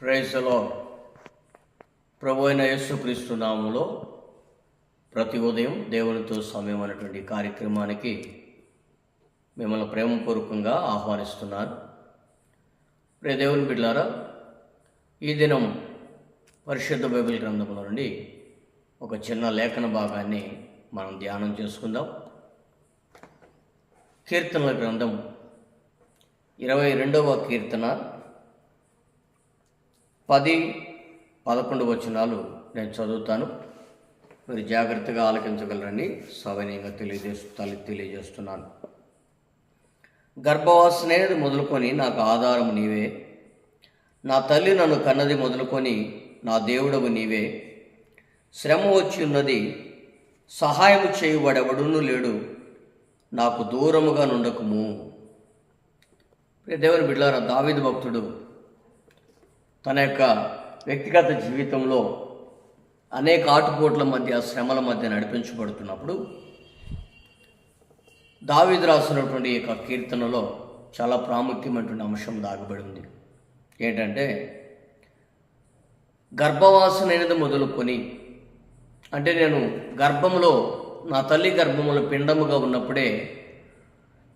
ప్రైజ్లో ప్రభు అయిన యేసుక్రీస్తు నామంలో ప్రతి ఉదయం దేవునితో సమయం అనేటువంటి కార్యక్రమానికి మిమ్మల్ని ప్రేమపూర్వకంగా ఆహ్వానిస్తున్నాను. ప్రే దేవుని బిడ్డారా ఈ దినం పరిశుద్ధ బైబిల్ గ్రంథంలో నుండి ఒక చిన్న లేఖన భాగాన్ని మనం ధ్యానం చేసుకుందాం. కీర్తనల గ్రంథం ఇరవై రెండవ కీర్తన పది పదకొండు వచనాలు నేను చదువుతాను. మీరు జాగ్రత్తగా ఆలకించగలరని సవనీయంగా తెలియజేస్తూ తెలియజేస్తున్నాను. గర్భవాసనేది మొదలుకొని నాకు ఆధారము నీవే. నా తల్లి నన్ను కన్నది మొదలుకొని నా దేవుడవు నీవే. శ్రమ వచ్చి ఉన్నది సహాయము చేయబడెవడును లేడు. నాకు దూరముగా నుండకుము. దేవుని బిడ్డారా దావిద భక్తుడు తన యొక్క వ్యక్తిగత జీవితంలో అనేక ఆటుపోట్ల మధ్య శ్రమల మధ్య నడిపించబడుతున్నప్పుడు దావిది రాసినటువంటి యొక్క కీర్తనలో చాలా ప్రాముఖ్యమైనటువంటి అంశం దాగబడి ఉంది. ఏంటంటే గర్భవాసనైనది మొదలుకొని అంటే నేను గర్భంలో నా తల్లి గర్భములో పిండముగా ఉన్నప్పుడే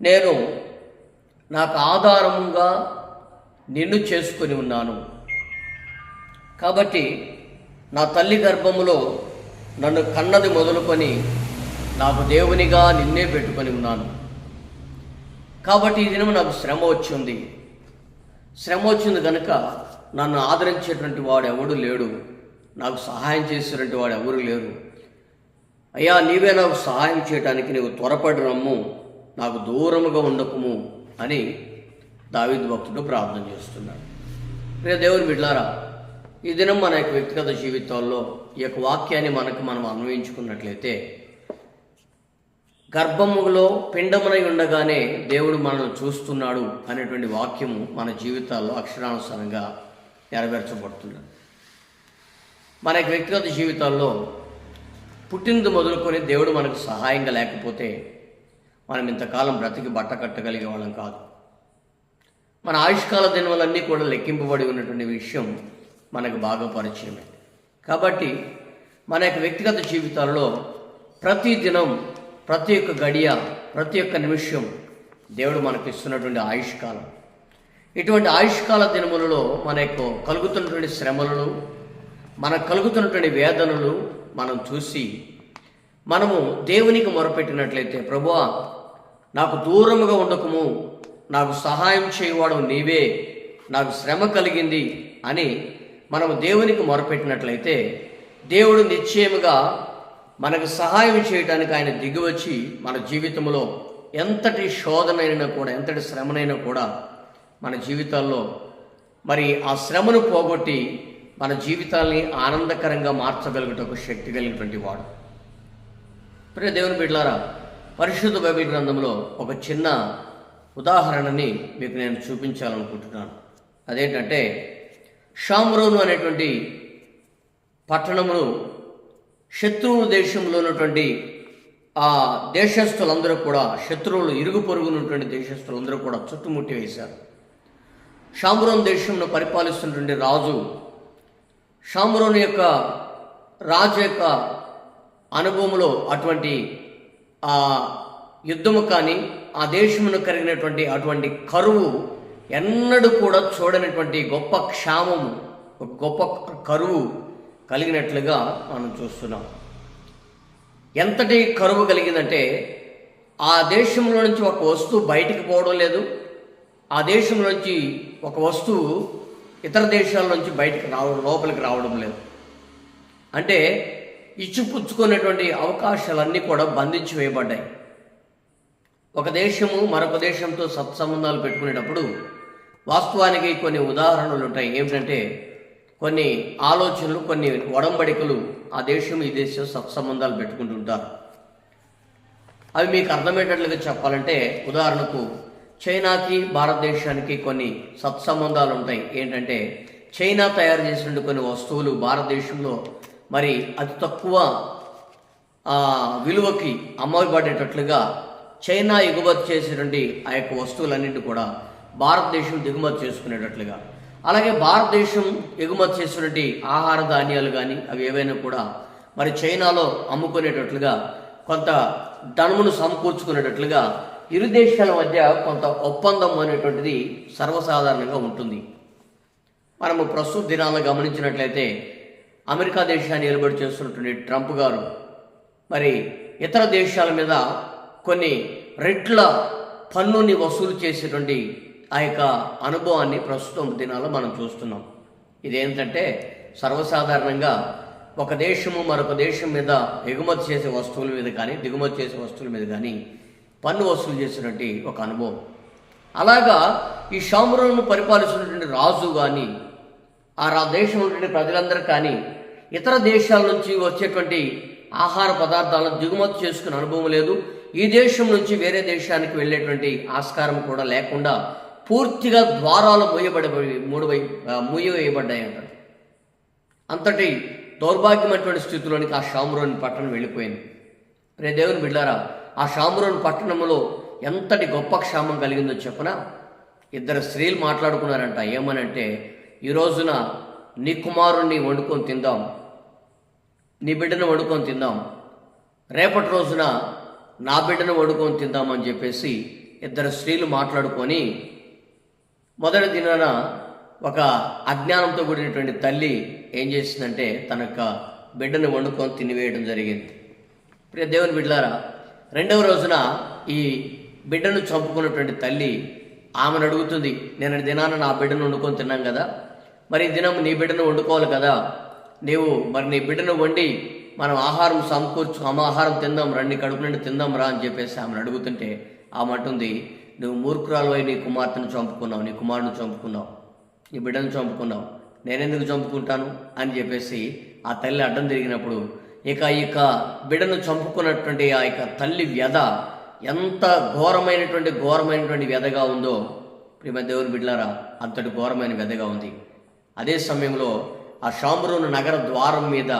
నేను నాకు ఆధారముగా నిన్ను చేసుకొని ఉన్నాను. కాబట్టి నా తల్లి గర్భములో నన్ను కన్నది మొదలుకొని నాకు దేవునిగా నిన్నే పెట్టుకొని ఉన్నాను. కాబట్టి ఈ దినం నాకు శ్రమ వచ్చింది. శ్రమ వచ్చింది కనుక నన్ను ఆదరించేటువంటి వాడు ఎవడు లేడు. నాకు సహాయం చేసేటువంటి వాడు ఎవరు లేరు. అయ్యా నీవే నాకు సహాయం చేయడానికి నీవు త్వరపడి రమ్ము. నాకు దూరముగా ఉండకము అని దావిద్ భక్తుడు ప్రార్థన చేస్తున్నాడు. రే దేవుని బిడ్లారా ఈ దినం మన యొక్క వ్యక్తిగత జీవితాల్లో ఈ యొక్క వాక్యాన్ని మనకు మనం అన్వయించుకున్నట్లయితే గర్భములో పిండమునై ఉండగానే దేవుడు మనల్ని చూస్తున్నాడు అనేటువంటి వాక్యము మన జీవితాల్లో అక్షరానుసారంగా నెరవేర్చబడుతుంది. మన యొక్క వ్యక్తిగత జీవితాల్లో పుట్టినది మొదలుకొని దేవుడు మనకు సహాయంగా లేకపోతే మనం ఇంతకాలం బ్రతికి బట్ట కట్టగలిగే వాళ్ళం కాదు. మన ఆయుష్కాల దినములన్నీ కూడా లెక్కింపబడి ఉన్నటువంటి విషయం మనకు బాగా పరిచయమే. కాబట్టి మన యొక్క వ్యక్తిగత జీవితాల్లో ప్రతి దినం ప్రతి ఒక్క గడియ ప్రతి ఒక్క నిమిషం దేవుడు మనకు ఇస్తున్నటువంటి ఆయుష్కాలం. ఇటువంటి ఆయుష్కాల దినములలో మన యొక్క కలుగుతున్నటువంటి శ్రమలను మనకు కలుగుతున్నటువంటి వేదనలు మనం చూసి మనము దేవునికి మొరపెట్టినట్లయితే ప్రభువా నాకు దూరముగా ఉండకము నాకు సహాయం చేయవాడు నీవే నాకు శ్రమ కలిగింది అని మనము దేవునికి మొరపెట్టినట్లయితే దేవుడు నిశ్చయముగా మనకు సహాయం చేయడానికి ఆయన దిగివచ్చి మన జీవితంలో ఎంతటి శోధనైనా కూడా ఎంతటి శ్రమనైనా కూడా మన జీవితాల్లో మరి ఆ శ్రమను పోగొట్టి మన జీవితాల్ని ఆనందకరంగా మార్చగలుగుటకు శక్తి కలిగినటువంటి వాడు. ప్రియ దేవుని బిడ్లారా పరిశుద్ధ బైబిల్ గ్రంథంలో ఒక చిన్న ఉదాహరణని మీకు నేను చూపించాలనుకుంటున్నాను. అదేంటంటే షామ్రోను అనేటువంటి పట్టణమును శత్రువు దేశంలో ఉన్నటువంటి ఆ దేశస్థులందరూ కూడా శత్రువులు ఇరుగు పొరుగునటువంటి దేశస్థులందరూ కూడా చుట్టుముట్టి వేశారు. షామ్రోన్ దేశంను పరిపాలిస్తున్నటువంటి రాజు షామ్రోన్ యొక్క రాజు యొక్క అనుభవంలో అటువంటి ఆ యుద్ధము కానీ ఆ దేశమును కలిగినటువంటి అటువంటి కరువు ఎన్నడూ కూడా చూడనటువంటి గొప్ప క్షామము ఒక గొప్ప కరువు కలిగినట్లుగా మనం చూస్తున్నాం. ఎంతటి కరువు కలిగిందంటే ఆ దేశంలో నుంచి ఒక వస్తువు బయటికి పోవడం లేదు ఆ దేశంలో నుంచి ఒక వస్తువు ఇతర దేశాల నుంచి బయటికి రావడం లోపలికి రావడం లేదు. అంటే ఇచ్చిపుచ్చుకునేటువంటి అవకాశాలన్నీ కూడా బంధించి వేయబడ్డాయి. ఒక దేశము మరొక దేశంతో సత్సంబంధాలు పెట్టుకునేటప్పుడు వాస్తవానికి కొన్ని ఉదాహరణలు ఉంటాయి. ఏమిటంటే కొన్ని ఆలోచనలు కొన్ని ఒడంబడికలు ఆ దేశం ఈ దేశం సత్సంబంధాలు పెట్టుకుంటుంటారు అవి మీకు అర్థమయ్యేటట్లుగా చెప్పాలంటే ఉదాహరణకు చైనాకి భారతదేశానికి కొన్ని సత్సంబంధాలు ఉంటాయి. ఏంటంటే చైనా తయారు చేసిన కొన్ని వస్తువులు భారతదేశంలో మరి అతి తక్కువ ఆ, విలువకి అమ్మబడేటట్లుగా చైనా ఎగుమతి చేసినటువంటి ఆ యొక్క వస్తువులన్నింటి కూడా భారతదేశం దిగుమతి చేసుకునేటట్లుగా. అలాగే భారతదేశం ఎగుమతి చేసినటువంటి ఆహార ధాన్యాలు కానీ అవి ఏవైనా కూడా మరి చైనాలో అమ్ముకునేటట్లుగా కొంత ధనమును సమకూర్చుకునేటట్లుగా ఇరు దేశాల మధ్య కొంత ఒప్పందం అనేటువంటిది సర్వసాధారణంగా ఉంటుంది. మనము ప్రస్తుత దినాలను గమనించినట్లయితే అమెరికా దేశాన్ని ఏలుబడి చేస్తున్నటువంటి ట్రంప్ గారు మరి ఇతర దేశాల మీద కొన్ని రెట్ల పన్నుని వసూలు చేసేటువంటి ఆ యొక్క అనుభవాన్ని ప్రస్తుతం దినాల్లో మనం చూస్తున్నాం. ఇదేంటంటే సర్వసాధారణంగా ఒక దేశము మరొక దేశం మీద ఎగుమతి చేసే వస్తువుల మీద కానీ దిగుమతి చేసే వస్తువుల మీద కానీ పన్ను వసూలు చేసినటువంటి ఒక అనుభవం. అలాగా ఈ షాములను పరిపాలిస్తున్నటువంటి రాజు కానీ ఆ రా దేశం ఉన్నటువంటి ప్రజలందరూ కానీ ఇతర దేశాల నుంచి వచ్చేటువంటి ఆహార పదార్థాలను దిగుమతి చేసుకునే అనుభవం లేదు. ఈ దేశం నుంచి వేరే దేశానికి వెళ్ళేటువంటి ఆస్కారం కూడా లేకుండా పూర్తిగా ద్వారాలు మూయబడి మూడవై మూయవేయబడ్డాయి అంటాడు అంతటి దౌర్భాగ్యమైనటువంటి స్థితిలోనికి ఆ షామురోని పట్టణం వెళ్ళిపోయింది. రే దేవుని బిడ్డారా ఆ షామురోని పట్టణంలో ఎంతటి గొప్ప క్షామం కలిగిందో చెప్పనా? ఇద్దరు స్త్రీలు మాట్లాడుకున్నారంట ఏమనంటే ఈ రోజున నీ కుమారుణ్ణి వండుకొని తిందాం నీ బిడ్డను వండుకొని తిందాం రేపటి రోజున నా బిడ్డను వండుకొని తిందామని చెప్పేసి ఇద్దరు స్త్రీలు మాట్లాడుకొని మొదటి దినాన ఒక అజ్ఞానంతో కూడినటువంటి తల్లి ఏం చేసిందంటే తన యొక్క బిడ్డను వండుకొని తినివేయడం జరిగింది. ప్రియ దేవుని బిడ్డలారా రెండవ రోజున ఈ బిడ్డను చంపుకున్నటువంటి తల్లి ఆమెను అడుగుతుంది నేను దినాన నా బిడ్డను వండుకొని తిన్నాం కదా మరి దినం నీ బిడ్డను వండుకోవాలి కదా నీవు మరి నీ బిడ్డను వండి మనం ఆహారం సమకూర్చు అమ్మ ఆహారం తిందాం రండి కడుపు నుండి తిందాం రా అని చెప్పేసి ఆమెను అడుగుతుంటే ఆమె అంటుంది నువ్వు మూర్ఖురాలు నీ కుమార్తెను చంపుకున్నావు నీ కుమారుని చంపుకున్నావు నీ బిడ్డను చంపుకున్నావు. నేనెందుకు చంపుకుంటాను? అని చెప్పేసి ఆ తల్లి అడ్డం తిరిగినప్పుడు ఇక ఇక యొక్క బిడ్డను చంపుకున్నటువంటి ఆ యొక్క తల్లి వ్యధ ఎంత ఘోరమైనటువంటి ఘోరమైనటువంటి వ్యధగా ఉందో ప్రియమ దేవుని బిడ్డలారా అంతటి ఘోరమైన వ్యధగా ఉంది. అదే సమయంలో ఆ షామ్రోను నగర ద్వారం మీద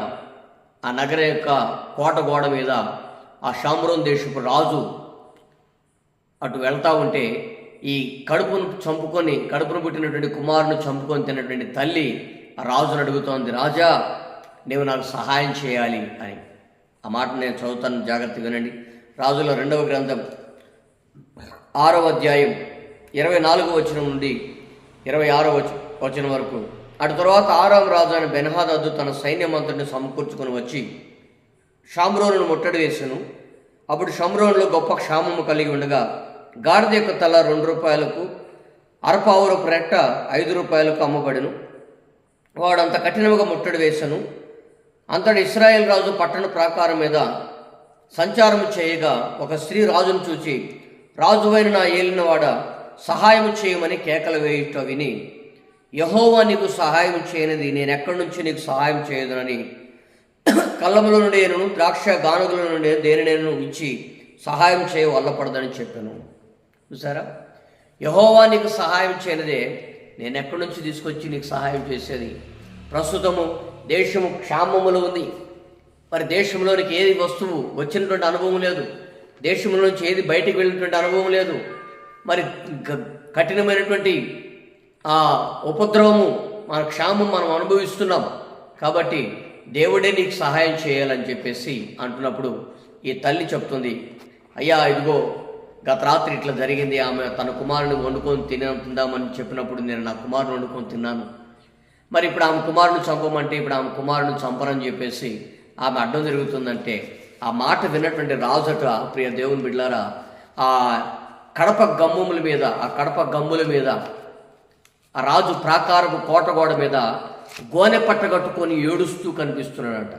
ఆ నగర యొక్క కోట గోడ మీద ఆ షామ్రోన్ దేశపు రాజు అటు వెళ్తా ఉంటే ఈ కడుపును చంపుకొని కడుపును పుట్టినటువంటి కుమారుని చంపుకొని తిన్నటువంటి తల్లి ఆ రాజును అడుగుతోంది రాజా నీవు నాకు సహాయం చేయాలి అని. ఆ మాట నేను చదువుతాను జాగ్రత్తగా వినండి. రాజుల రెండవ గ్రంథం ఆరవ అధ్యాయం ఇరవై నాలుగో వచనం నుండి ఇరవై ఆరో వచనం వరకు. అటు తర్వాత ఆరాం రాజు అయిన బెన్హాదద్దు తన సైన్యమంతటిని సమకూర్చుకొని వచ్చి షామ్రోను ముట్టడి వేసాను. అప్పుడు షమ్రోన్లో గొప్ప క్షామము కలిగి ఉండగా గాడిద యొక్క తల రెండు రూపాయలకు అరపావురపు రెట్ట ఐదు రూపాయలకు అమ్మబడిను. వాడు అంత కఠినముగా ముట్టడి వేసెను. అంతటి ఇస్రాయేల్ రాజు పట్టణ ప్రాకారం మీద సంచారము చేయగా ఒక స్త్రీ రాజును చూచి రాజువైన నా ఏలినవాడ సహాయము చేయమని కేకలు వేయుట విని యహోవా నీకు సహాయం చేయనిది నేను ఎక్కడి నుంచి నీకు సహాయం చేయదునని కళ్ళముల నుండి నేను ద్రాక్ష గానుగుల నుండి దేని నేను ఇచ్చి సహాయం చేయ వల్లపడదని చెప్పాను. చూసారా? యహోవా నీకు సహాయం చేయనిదే నేను ఎక్కడి నుంచి తీసుకొచ్చి నీకు సహాయం చేసేది? ప్రస్తుతము దేశము క్షామములో ఉంది. మరి దేశంలోనికి ఏది వస్తువు? వచ్చినటువంటి అనుభవం లేదు. దేశంలో నుంచి ఏది బయటికి వెళ్ళినటువంటి అనుభవం లేదు. మరి కఠినమైనటువంటి ఆ ఉపద్రవము మన క్షామం మనం అనుభవిస్తున్నాం. కాబట్టి దేవుడే నీకు సహాయం చేయాలని చెప్పేసి అంటున్నప్పుడు ఈ తల్లి చెప్తుంది అయ్యా ఇదిగో గత రాత్రి ఇట్లా జరిగింది ఆమె తన కుమారుని వండుకొని తినే తిందామని చెప్పినప్పుడు నేను నా కుమారుని వండుకొని తిన్నాను. మరి ఇప్పుడు ఆమె కుమారుని చంపమంటే ఇప్పుడు ఆమె కుమారుని చంపరని చెప్పేసి ఆమె అడ్డం జరుగుతుందంటే ఆ మాట విన్నటువంటి రాజట ప్రియ దేవుని బిడ్లారా ఆ కడప గమ్ముల మీద ఆ కడప గమ్ముల మీద ఆ రాజు ప్రాకారపు కోటగోడ మీద గోనె పట్ట కట్టుకొని ఏడుస్తూ కనిపిస్తున్నాడట.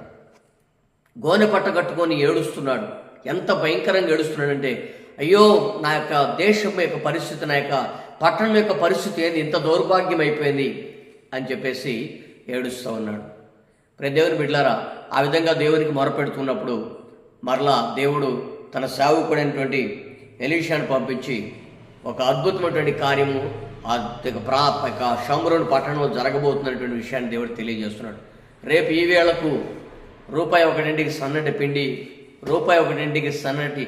గోనె పట్ట కట్టుకొని ఏడుస్తున్నాడు. ఎంత భయంకరంగా ఏడుస్తున్నాడంటే అయ్యో నా యొక్క దేశం యొక్క పరిస్థితి నా యొక్క పట్టణం యొక్క పరిస్థితి ఏంది? ఇంత దౌర్భాగ్యం అయిపోయింది అని చెప్పేసి ఏడుస్తూ ఉన్నాడు. ప్రతి దేవుని బిడ్లారా ఆ విధంగా దేవునికి మొరపెడుతున్నప్పుడు మరలా దేవుడు తన సేవకుడైనటువంటి ఎలీషాను పంపించి ఒక అద్భుతమైనటువంటి కార్యము ఆ ప్రా యొక్క షమ్రోన్ పట్టణంలో జరగబోతున్నటువంటి విషయాన్ని దేవుడు తెలియజేస్తున్నాడు. రేపు ఈ వేళకు రూపాయి ఒకటింటికి సన్నటి పిండి రూపాయి ఒకటింటికి సన్నటి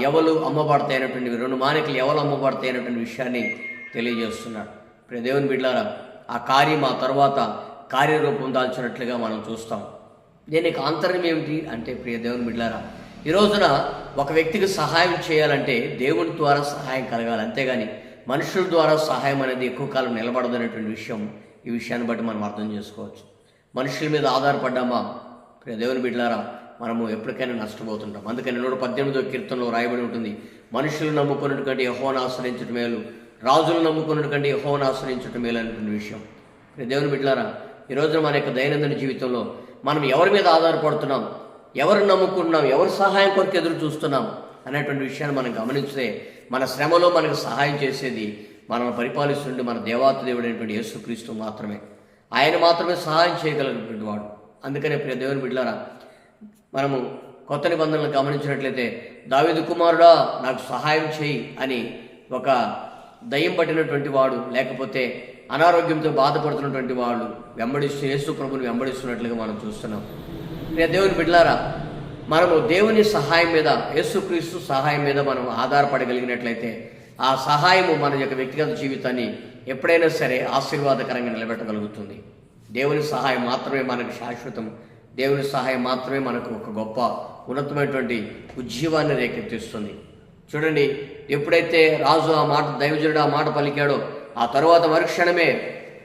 ఎవలు అమ్మబడతాయినటువంటి రెండు మానికలు ఎవలు అమ్మబడతాయినటువంటి విషయాన్ని తెలియజేస్తున్నాడు. ఇప్పుడు దేవుని బిడ్లారా ఆ కార్యం ఆ తర్వాత కార్యరూపం దాల్చినట్లుగా మనం చూస్తాం. దీనికి ఆంతర్యం ఏమిటి అంటే ప్రియ దేవుని బిడ్డారా ఈ రోజున ఒక వ్యక్తికి సహాయం చేయాలంటే దేవుని ద్వారా సహాయం కలగాలి. అంతేగాని మనుషుల ద్వారా సహాయం అనేది ఎక్కువ కాలం నిలబడదు అనేటువంటి విషయం ఈ విషయాన్ని బట్టి మనం అర్థం చేసుకోవచ్చు. మనుషుల మీద ఆధారపడ్డామా? ప్రియ దేవుని బిడ్డారా మనము ఎప్పటికైనా నష్టపోతుంటాం. అందుకని నూట పద్దెనిమిదో కీర్తనలో రాయబడి ఉంటుంది మనుషులు నమ్ముకున్నటువంటి యహోను ఆశ్రయించడం మేలు రాజులు నమ్ముకున్నటువంటి యహోను ఆశ్రయించడం మేలు అనేటువంటి విషయం. దేవుని బిడ్డలారా ఈ రోజున మన యొక్క దైనందిన జీవితంలో మనం ఎవరి మీద ఆధారపడుతున్నాం ఎవరు నమ్ముకుంటున్నాం ఎవరి సహాయం కొరకు ఎదురు చూస్తున్నాం అనేటువంటి విషయాన్ని మనం గమనిస్తే మన శ్రమలో మనకు సహాయం చేసేది మనల్ని పరిపాలిస్తుండే మన దేవాత దేవుడైనటువంటి యేసుక్రీస్తు మాత్రమే. ఆయన మాత్రమే సహాయం చేయగలిగినటువంటి వాడు. అందుకనే ప్రియ దేవుని బిడ్డారా మనము కొత్త నిబంధనలు గమనించినట్లయితే దావిదు కుమారుడా నాకు సహాయం చేయి అని ఒక దయ్యం పట్టినటువంటి వాడు లేకపోతే అనారోగ్యంతో బాధపడుతున్నటువంటి వాళ్ళు వెంబడిస్తూ యేసు ప్రభుని వెంబడిస్తున్నట్లుగా మనం చూస్తున్నాం. నేను దేవుని బిడ్డలారా మనము దేవుని సహాయం మీద యేసుక్రీస్తు సహాయం మీద మనం ఆధారపడగలిగినట్లయితే ఆ సహాయము మన యొక్క వ్యక్తిగత జీవితాన్ని ఎప్పుడైనా సరే ఆశీర్వాదకరంగా నిలబెట్టగలుగుతుంది. దేవుని సహాయం మాత్రమే మనకు శాశ్వతం. దేవుని సహాయం మాత్రమే మనకు ఒక గొప్ప ఉన్నతమైనటువంటి ఉజ్జీవాన్ని రేకెత్తిస్తుంది. చూడండి ఎప్పుడైతే రాజు ఆ మాట దైవజనుడు ఆ మాట పలికాడో ఆ తరువాత మరుక్షణమే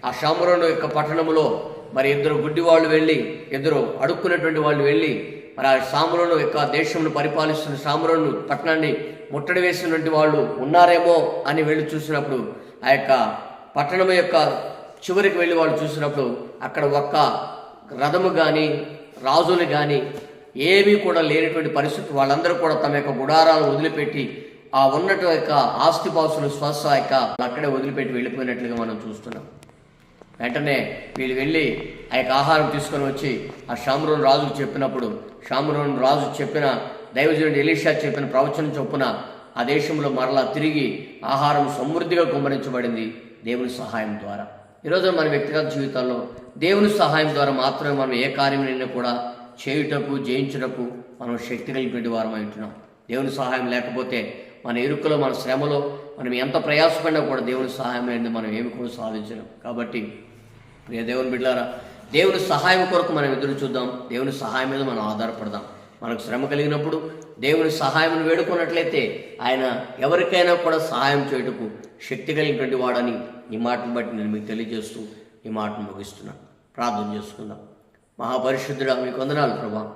ఆ షామురోను యొక్క పట్టణములో మరి ఇద్దరు గుడ్డి వాళ్ళు వెళ్ళి ఇద్దరు అడుక్కున్నటువంటి వాళ్ళు వెళ్ళి మరి ఆ సాములను యొక్క దేశంను పరిపాలిస్తున్న సాములను పట్టణాన్ని ముట్టడి వేసినటువంటి వాళ్ళు ఉన్నారేమో అని వెళ్ళి చూసినప్పుడు ఆ యొక్క పట్టణం యొక్క చివరికి వెళ్ళి వాళ్ళు చూసినప్పుడు అక్కడ ఒక్క రథము కానీ రాజులు కానీ ఏమీ కూడా లేనటువంటి పరిస్థితి వాళ్ళందరూ కూడా తమ యొక్క గుడారాలను వదిలిపెట్టి ఆ ఉన్నట్టు యొక్క ఆస్తిపాసులు స్వస్థ యొక్క అక్కడే వదిలిపెట్టి వెళ్ళిపోయినట్లుగా మనం చూస్తున్నాం. వెంటనే వీళ్ళు వెళ్ళి ఆ యొక్క ఆహారం తీసుకొని వచ్చి ఆ షామురోన్ రాజుకు చెప్పినప్పుడు షామురోన్ రాజు చెప్పిన దైవజనుడు ఎలీషా చెప్పిన ప్రవచనం చొప్పున ఆ దేశంలో మరలా తిరిగి ఆహారం సమృద్ధిగా కుమ్మరించబడింది దేవుని సహాయం ద్వారా. ఈరోజు మన వ్యక్తిగత జీవితాల్లో దేవుని సహాయం ద్వారా మాత్రమే మనం ఏ కార్యమైనా కూడా చేయుటకు జయించుటకు మనం శక్తి కలిగినటువంటి వారం ఉంటున్నాం. దేవుని సహాయం లేకపోతే మన ఇరుకులో మన శ్రమలో మనం ఎంత ప్రయాసపడినా కూడా దేవుని సహాయం అయింది మనం ఏమి కూడా సాధించలేం. కాబట్టి ప్రియ దేవుని బిడ్డారా దేవుని సహాయం కొరకు మనం ఎదురు చూద్దాం. దేవుని సహాయం మీద మనం ఆధారపడదాం. మనకు శ్రమ కలిగినప్పుడు దేవుని సహాయం వేడుకున్నట్లయితే ఆయన ఎవరికైనా కూడా సహాయం చేయుటకు శక్తి కలిగినటువంటి వాడని ఈ మాటను బట్టి నేను మీకు తెలియజేస్తూ ఈ మాటను ముగిస్తున్నాను ప్రార్థన చేసుకుందాం. మహాపరిశుద్ధుడా మీకు వందనాలు ప్రభా.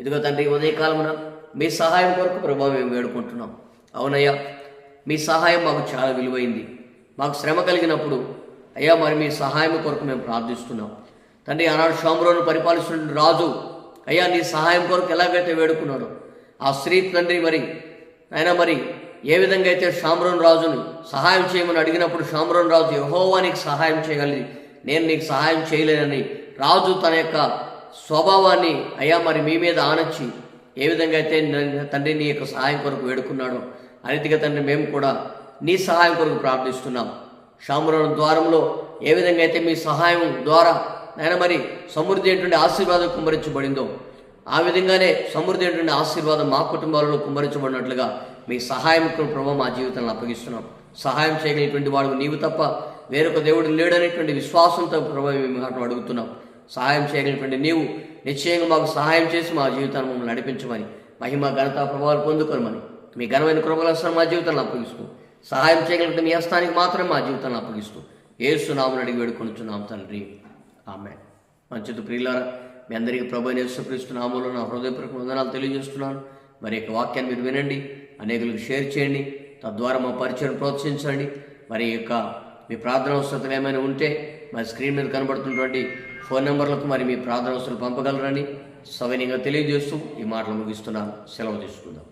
ఇదిగో తండ్రి ఈ ఉదయకాలమున మీ సహాయం కొరకు ప్రభా మేము వేడుకుంటున్నాం. అవునయ్యా మీ సహాయం మాకు చాలా విలువైంది. మాకు శ్రమ కలిగినప్పుడు అయ్యా మరి మీ సహాయం కొరకు మేము ప్రార్థిస్తున్నాం. తండ్రి ఆనాడు షాములోను పరిపాలిస్తున్న రాజు అయ్యా నీ సహాయం కొరకు ఎలాగైతే వేడుకున్నాడు ఆ స్త్రీ తండ్రి మరి అయినా మరి ఏ విధంగా అయితే షామ్రోన్ రాజును సహాయం చేయమని అడిగినప్పుడు షామ్రోన్ రాజు యహోవా నీకు సహాయం చేయగలిగి నేను నీకు సహాయం చేయలేనని రాజు తన యొక్క స్వభావాన్ని అయ్యా మరి మీ మీద ఆనొచ్చి ఏ విధంగా అయితే తండ్రి నీ యొక్క సహాయం కొరకు వేడుకున్నాడో అనితిగా తండ్రి మేము కూడా నీ సహాయం కొరకు ప్రార్థిస్తున్నాం. షామ్రోన్ ద్వారంలో ఏ విధంగా అయితే మీ సహాయం ద్వారా ఆయన మరి సమృద్ధి ఏంటంటే ఆశీర్వాదం కుమ్మరించబడిందో ఆ విధంగానే సమృద్ధి ఏంటంటే ఆశీర్వాదం మా కుటుంబాలలో కుమ్మరించబడినట్లుగా మీ సహాయం ప్రభావ మా జీవితంలో అప్పగిస్తున్నాం. సహాయం చేయగలిగినటువంటి వాడు నీవు తప్ప వేరొక దేవుడు లేడనేటువంటి విశ్వాసంతో ప్రభావం మేము అటు అడుగుతున్నాం. సహాయం చేయగలిగినటువంటి నీవు నిశ్చయంగా మాకు సహాయం చేసి మా జీవితాన్ని మమ్మల్ని నడిపించమని మహిమ ఘనత ప్రభావాలు పొందుకోమని మీ ఘనమైన కృపలసం మా జీవితంలో అప్పగిస్తూ సహాయం చేయగలిగిన మీ హస్తానికి మాత్రమే మా జీవితాన్ని అప్పగిస్తూ ఏసు నామని అడిగి వేడుకొనుచున్నాం తండ్రి. ఆమె మంచిది ప్రియులారా మీ అందరికీ ప్రభు యేసుక్రీస్తు నామంలో నా హృదయపూర్వక వందనాలు తెలియజేస్తున్నాను. మరి యొక్క వాక్యాన్ని మీరు వినండి అనేకులకు షేర్ చేయండి తద్వారా మా పరిచయం ప్రోత్సహించండి. మరి యొక్క మీ ప్రార్థన అవసరం ఏమైనా ఉంటే మరి స్క్రీన్ మీద కనబడుతున్నటువంటి ఫోన్ నెంబర్లకు మరి మీ ప్రార్థన అవసరాలు పంపగలరని సవినీయంగా తెలియజేస్తూ ఈ మాటలు ముగిస్తున్నాను. సెలవు తీసుకుందాం.